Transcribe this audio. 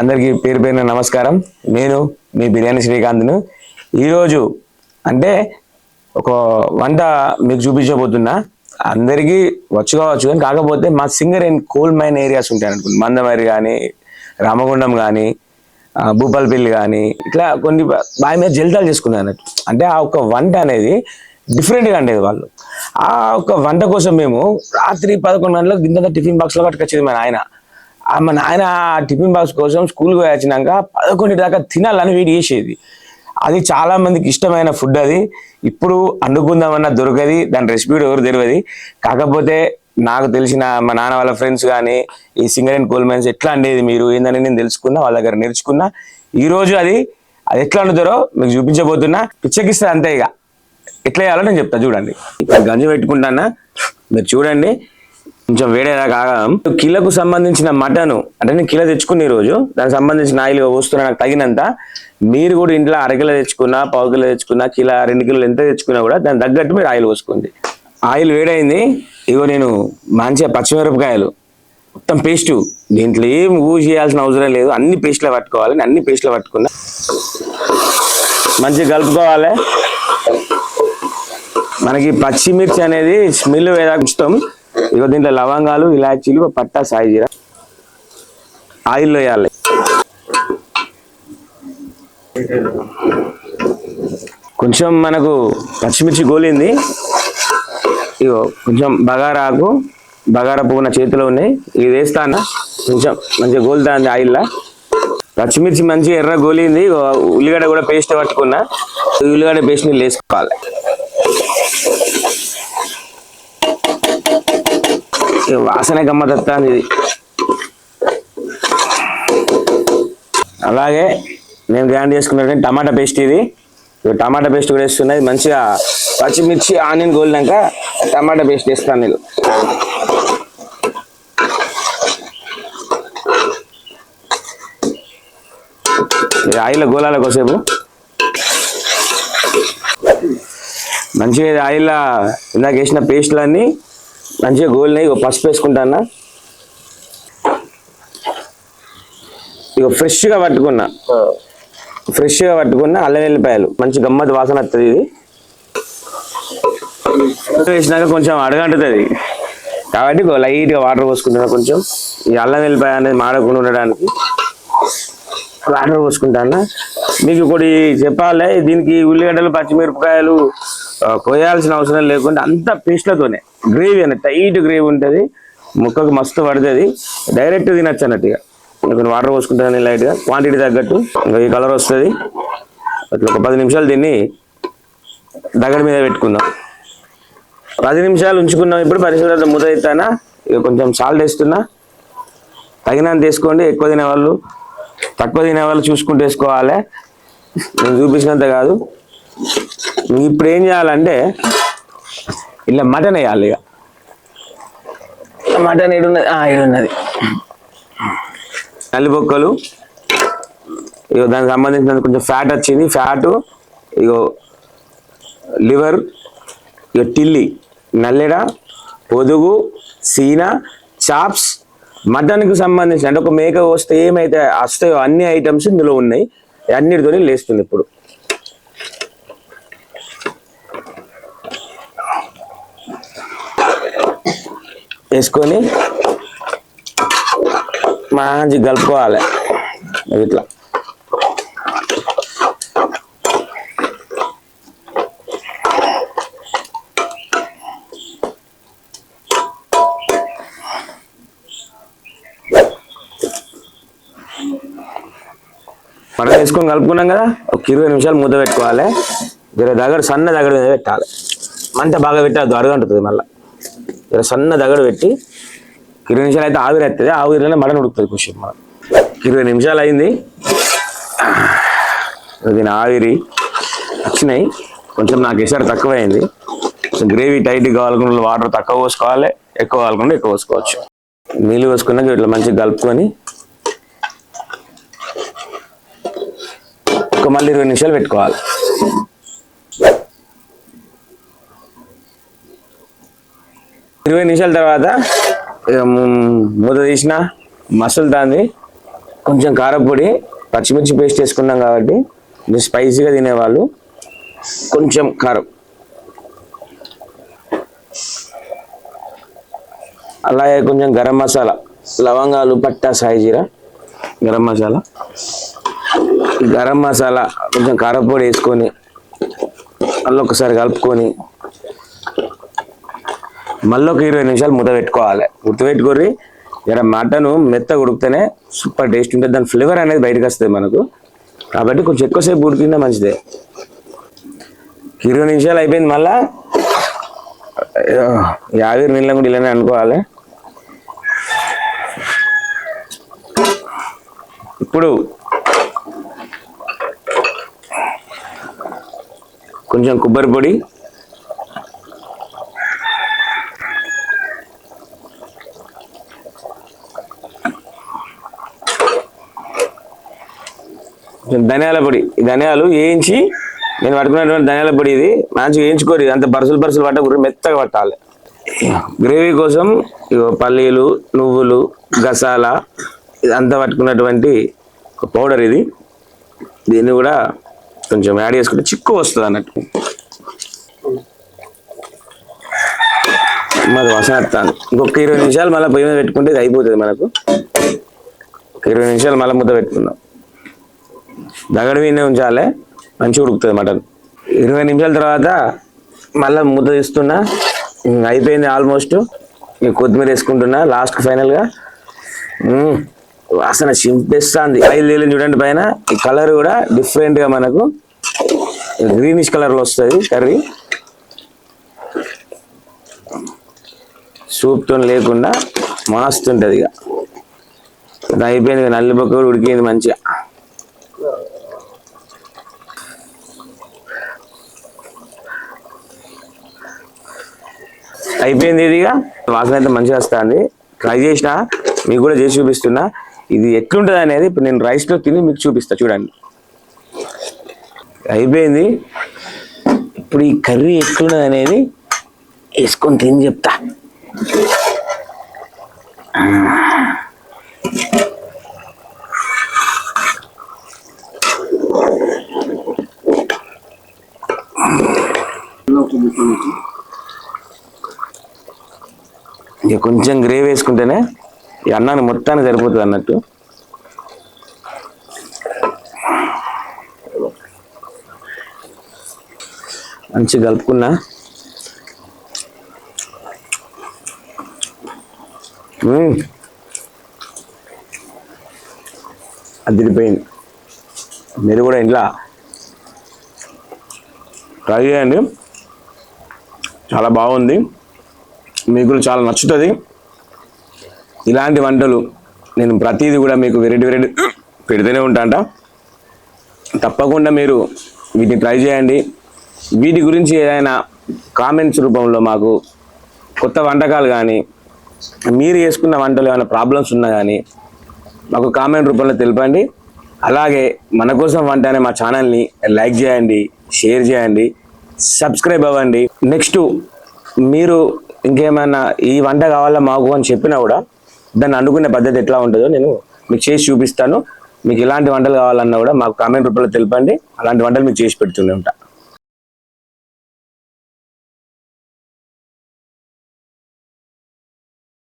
అందరికీ పేరు పేరున నమస్కారం. నేను మీ బిర్యానీ శ్రీకాంత్ను. ఈరోజు అంటే ఒక వంట మీకు చూపించబోతున్నా. అందరికీ వచ్చు కావచ్చు కానీ కాకపోతే మా సింగర్ అండ్ కోల్ మైన్ ఏరియాస్ ఉంటాయి అనుకోండి మందమరి కానీ రామగుండం కానీ భూపాలపల్లి కానీ ఇట్లా కొన్ని బావి మీద జలితాలు చేసుకున్నాయి అన్నట్టు. అంటే ఆ ఒక వంట అనేది డిఫరెంట్గా ఉండేది వాళ్ళు. ఆ ఒక వంట కోసం మేము రాత్రి పదకొండు గంటలకు ఇంత టిఫిన్ బాక్స్లో పట్టుకొచ్చేది మన ఆయన మా నాయన ఆ టిఫిన్ బాక్స్ కోసం స్కూల్కి పోయి వచ్చినాక పదకొండు దాకా తినాలని వెయిట్ చేసేది. అది చాలా మందికి ఇష్టమైన ఫుడ్ అది. ఇప్పుడు అండుకుందామన్నా దొరకది దాని రెసిపీ ఎవరు తెలియదు కాకపోతే నాకు తెలిసిన మా నాన్న వాళ్ళ ఫ్రెండ్స్ కానీ ఈ సింగర్ అండ్ కోల్మెన్స్ ఎట్లా అండేది మీరు? ఏందని నేను తెలుసుకున్నా వాళ్ళ దగ్గర నేర్చుకున్నా. ఈ రోజు అది అది ఎట్లా వండుతారో మీకు చూపించబోతున్నా. పిచ్చకిస్తే అంతే ఇక. ఎట్లా చేయాలో నేను చెప్తా చూడండి. ఇక్కడ గంజి పెట్టుకుంటానా? మీరు చూడండి. కొంచెం వేడేదా కాగా కిలోకు సంబంధించిన మటన్ అంటే నేను కిలో తెచ్చుకున్న రోజు దానికి సంబంధించిన ఆయిల్ పోస్తున్నా నాకు తగినంత. మీరు కూడా ఇంట్లో అరకిలో తెచ్చుకున్నా పావు కిలో తెచ్చుకున్నా కిలో రెండు కిలోలు ఎంత తెచ్చుకున్నా కూడా దాని తగ్గట్టు మీరు ఆయిల్ పోసుకోండి. ఆయిల్ వేడైంది ఇగో నేను మంచిగా పచ్చిమిరపకాయలు మొత్తం పేస్ట్ దీంట్లో ఏం ఊజ్ చేయాల్సిన అవసరం లేదు అన్ని పేస్ట్లో పట్టుకోవాలి అన్ని పేస్ట్లో పట్టుకున్నా. మంచిగా కలుపుకోవాలి. మనకి పచ్చిమిర్చి అనేది స్మెల్ వేదా ఇష్టం. ఇక దీంట్లో లవంగాలు ఇలాచీలు పట్టా సాయి జీరా. ఆయిల్లో వేయాలి. కొంచెం మనకు పచ్చిమిర్చి గోలింది. ఇగో కొంచెం బగారాకు బగారా పువ్వు నా చేతిలో ఉన్నాయి. ఇది వేస్తానా? కొంచెం మంచిగా గోలుతుంది ఆయిల్లో. పచ్చిమిర్చి మంచిగా ఎర్ర గోలింది ఉల్లిగడ్డ కూడా పేస్ట్ పట్టుకున్నా. ఈ ఉల్లిగడ్డ పేస్ట్ నీళ్ళు వేసుకోవాలి వాసన గమ్మత్తాను ఇది. అలాగే నేను గ్రైండ్ చేసుకున్నట్టు టమాటా పేస్ట్ ఇది. టమాటా పేస్ట్ కూడా వేస్తున్నది మంచిగా పచ్చిమిర్చి ఆనియన్ గోలినాక టమాటా పేస్ట్ వేస్తాను నేను. ఇది ఆయిల్ గోలాల కోసేపు. మంచిగా ఇది ఆయిల్ ఇందాక వేసిన పేస్ట్లన్నీ మంచిగా గోలినాయి ఇక పసుపు వేసుకుంటానా ఇక ఫ్రెష్గా పట్టుకున్నా. ఫ్రెష్గా పట్టుకున్న అల్లం వెల్లిపాయలు. మంచి గమ్మత్ వాసన వస్తుంది ఇది. వేసినాక కొంచెం అడగంటుతుంది. కాబట్టి లైట్గా వాటర్ పోసుకుంటున్నా కొంచెం. ఈ అల్లం వెల్లిపాయ అనేది మాడకుండా ఉండడానికి. వాటర్ పోసుకుంటానా మీకు ఒకటి చెప్పాలి దీనికి ఉల్లిగడ్డలు పచ్చిమిరపకాయలు కోయాల్సిన అవసరం లేకుండా అంత పేస్ట్లతోనే గ్రేవీ అన్న టైట్ గ్రేవీ ఉంటుంది. ముక్కకు మస్తు పడుతుంది. డైరెక్ట్ తినచ్చు అన్నట్టుగా. కొన్ని వాటర్ పోసుకుంటాను లైట్గా క్వాంటిటీ తగ్గట్టు ఇంకా ఈ కలర్ వస్తుంది. అట్లా ఒక పది నిమిషాలు దీన్ని దగ్గర మీద పెట్టుకుందాం. పది నిమిషాలు ఉంచుకున్నాం. ఇప్పుడు పది నిమిషాల తర్వాత ఎత్తానా ఇక కొంచెం సాల్ట్ వేస్తున్నా. తగినంత వేసుకోండి. ఎక్కువ తినేవాళ్ళు తక్కువ తినేవాళ్ళు చూసుకుంటూ వేసుకోవాలి. నేను చూపించినంత కాదు. నువ్వు ఇప్పుడు ఏం చేయాలంటే ఇలా మటన్ వేయాలి ఇక. మటన్ ఏడున్నది ఆ, ఏడున్నది నల్లిబొక్కలు ఇగో దానికి సంబంధించిన కొంచెం ఫ్యాట్ వచ్చింది ఫ్యాట్ ఇగో లివర్ ఇక టిల్లి నల్లెడ పొదుగు సీన చాప్స్ మటన్కి సంబంధించిన అంటే ఒక మేక వస్తే ఏమైతే వస్తాయో అన్ని ఐటమ్స్ ఇందులో ఉన్నాయి. అన్నిటితో లేస్తుంది ఇప్పుడు. వేసుకొని మంచి కలుపుకోవాలి. ఇట్లా. మనం వేసుకొని కలుపుకున్నాం కదా ఒక ఇరవై నిమిషాలు మూత పెట్టుకోవాలి. ఇరవై దగ్గర సన్న దగ్గర మీద పెట్టాలి. మంట బాగా పెట్టద్దు అడుగంటుంది మళ్ళీ. సన్న దగడు పెట్టి ఇరవై నిమిషాలు అయితే ఆవిరి వస్తుంది ఆవిరిలోనే మటన్ ఉడుకుతుంది కొంచెం మనం ఇరవై నిమిషాలు అయింది. దీని ఆవిరి వచ్చినాయి. కొంచెం నాకు ఎసరు తక్కువ అయింది కొంచెం గ్రేవీ టైట్ కావాలనుకున్న వాటర్ తక్కువ పోసుకోవాలి. ఎక్కువ కావాలనుకుంటే ఎక్కువ పోసుకోవచ్చు. నీళ్ళు పోసుకున్నాక ఇట్లా మంచిగా కలుపుకొని ఒక మళ్ళీ ఇరవై నిమిషాలు పెట్టుకోవాలి. ఇరవై నిమిషాల తర్వాత మూత తీసిన మసలు తాంది కొంచెం కారపొడి పచ్చిమిర్చి పేస్ట్ వేసుకున్నాం కాబట్టి స్పైసీగా తినేవాళ్ళు. కొంచెం కారం. అలాగే కొంచెం గరం మసాలా లవంగాలు పట్టా సాయిజీరా గరం మసాలా. గరం మసాలా కొంచెం కారపొడి వేసుకొని అల్లొకసారి కలుపుకొని మళ్ళీ ఒక ఇరవై నిమిషాలు మూత పెట్టుకోవాలి. మూత పెట్టుకొని మటన్ మెత్త ఉడికితేనే సూపర్ టేస్ట్ ఉంటుంది. దాని ఫ్లేవర్ అనేది బయటకు వస్తుంది మనకు. కాబట్టి కొంచెం ఎక్కువసేపు ఉడికినా మంచిదే. ఇరవై నిమిషాలు అయిపోయింది మళ్ళా. ఏదో నీళ్ళ కూడా ఇలానే అనుకోవాలి. ఇప్పుడు కొంచెం కొబ్బరి పొడి ధనియాల పొడి. ఈ ధనియాలు వేయించి నేను పట్టుకున్నటువంటి ధనియాల పొడి ఇది. మంచిగా వేయించుకోరు అంత బరుసలు బరుసలు పట్టకూడదు మెత్తగా పట్టాలి. గ్రేవీ కోసం ఇగో పల్లీలు నువ్వులు గసాల ఇదంతా పట్టుకున్నటువంటి ఒక పౌడర్ ఇది. దీన్ని కూడా కొంచెం యాడ్ చేసుకుంటే చిక్కు వస్తుంది అన్నట్టు. మరి వసనత్తాను ఇంకొక ఇరవై నిమిషాలు మళ్ళీ పొయ్యి మీద పెట్టుకుంటే ఇది అయిపోతుంది మనకు. ఇరవై నిమిషాలు మళ్ళీ ముద్ద పెట్టుకుందాం. దగడ మీదనే ఉంచాలి. మంచిగా ఉడుకుతుంది మటన్. ఇరవై నిమిషాల తర్వాత మళ్ళీ ముద్ద తీస్తున్నా. అయిపోయింది ఆల్మోస్ట్ కొత్తిమీర వేసుకుంటున్నా లాస్ట్ ఫైనల్గా వాసన చింపేస్తుంది. ఆయిల్ తేలింది చూడండి పైన. ఈ కలర్ కూడా డిఫరెంట్గా మనకు. గ్రీనిష్ కలర్లో వస్తుంది కర్రీ. సూప్తో లేకుండా మస్తుంటుంది ఇక. అయిపోయింది ఇక. నల్లి కూడా ఉడికింది మంచిగా. అయిపోయింది ఇదిగా వాసన అయితే మంచిగా వస్తుంది. ట్రై చేసిన మీకు కూడా చేసి చూపిస్తున్నా. ఇది ఎట్లుంటుంది అనేది ఇప్పుడు నేను రైస్లో తిని మీకు చూపిస్తా చూడండి. అయిపోయింది. ఇప్పుడు ఈ కర్రీ ఎట్లున్నది అనేది వేసుకొని తిని చెప్తా. ఇక కొంచెం గ్రేవ్ వేసుకుంటేనే ఈ అన్నాన్ని మొత్తానికి సరిపోతుంది అన్నట్టు. మంచి కలుపుకున్నా. మ్మ్. అదిరిపోయింది. మీరు కూడా ఇంట్లో ట్రై చేయండి. చాలా బాగుంది. మీకు కూడా చాలా నచ్చుతుంది. ఇలాంటి వంటలు నేను ప్రతిదీ కూడా మీకు వెరైటీ వెరైటీ పెడుతూనే ఉంటాంట తప్పకుండా మీరు వీటిని ట్రై చేయండి. వీటి గురించి ఏదైనా కామెంట్స్ రూపంలో మాకు కొత్త వంటకాలు కానీ మీరు చేసుకున్న వంటలు ఏమైనా ప్రాబ్లమ్స్ ఉన్నా కానీ మాకు కామెంట్ రూపంలో తెలపండి. అలాగే మన కోసం వంట అనే మా ఛానల్ని లైక్ చేయండి షేర్ చేయండి సబ్స్క్రైబ్ అవ్వండి. నెక్స్ట్ మీరు ఇంకేమైనా ఈ వంట కావాలా మాకు అని చెప్పినా కూడా దాన్ని అనుకునే పద్ధతి ఎట్లా ఉంటుందో నేను మీకు చేసి చూపిస్తాను. మీకు ఎలాంటి వంటలు కావాలన్నా కూడా మాకు కామెంట్ రూపంలో తెలపండి. అలాంటి వంటలు మీకు చేసి పెడుతూనే ఉంటాను